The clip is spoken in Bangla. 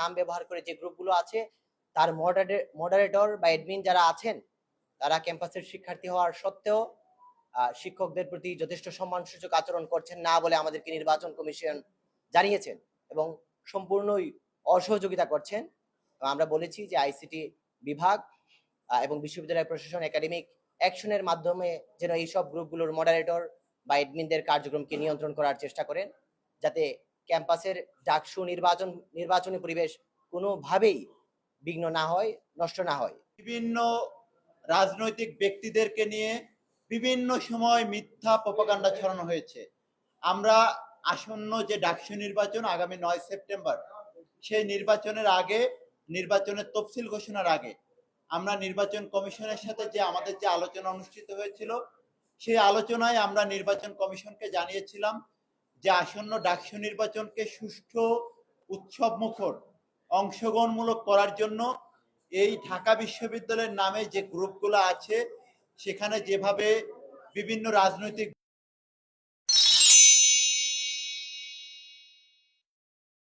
নাম ব্যবহার করে যে গ্রুপগুলো আছে, তার মডারেটর বা অ্যাডমিন যারা আছেন, তারা ক্যাম্পাসের শিক্ষার্থী হওয়ার সত্ত্বেও শিক্ষকদের প্রতি যথেষ্ট সম্মানসূচক আচরণ করছেন না বলে আমাদেরকে নির্বাচন কমিশন জানিয়েছেন এবং সম্পূর্ণই অসহযোগিতা করছেন। আমরা বলেছি যে আইসিটি বিভাগ এবং বিশ্ববিদ্যালয় প্রশাসন একাডেমিক অ্যাকশনের মাধ্যমে যেন এইসব গ্রুপগুলোর মডারেটর বা এডমিনদের কার্যক্রমকে নিয়ন্ত্রণ করার চেষ্টা করেন, যাতে ক্যাম্পাসের ডাকসু নির্বাচন, নির্বাচনী পরিবেশ কোনোভাবেই বিঘ্ন না হয়, নষ্ট না হয়। বিভিন্ন রাজনৈতিক ব্যক্তিদেরকে নিয়ে বিভিন্ন সময় মিথ্যা প্রপাগান্ডা ছড়ানো হয়েছে। আমরা আসন্ন যে ডাকসু নির্বাচন আগামী নয় সেপ্টেম্বর, সেই নির্বাচনের আগে, নির্বাচনের তফসিল ঘোষণার আগে আমরা নির্বাচন কমিশনের সাথে যে আমাদের যে আলোচনা অনুষ্ঠিত হয়েছিল, সেই আলোচনায় আমরা নির্বাচন কমিশনকে জানিয়েছিলাম যে আসন্ন ডাকসু নির্বাচনকে সুষ্ঠু উৎসব মুখর অংশগ্রহণমূলক করার জন্য এই ঢাকা বিশ্ববিদ্যালয়ের নামে যে গ্রুপগুলো আছে, সেখানে যেভাবে বিভিন্ন রাজনৈতিক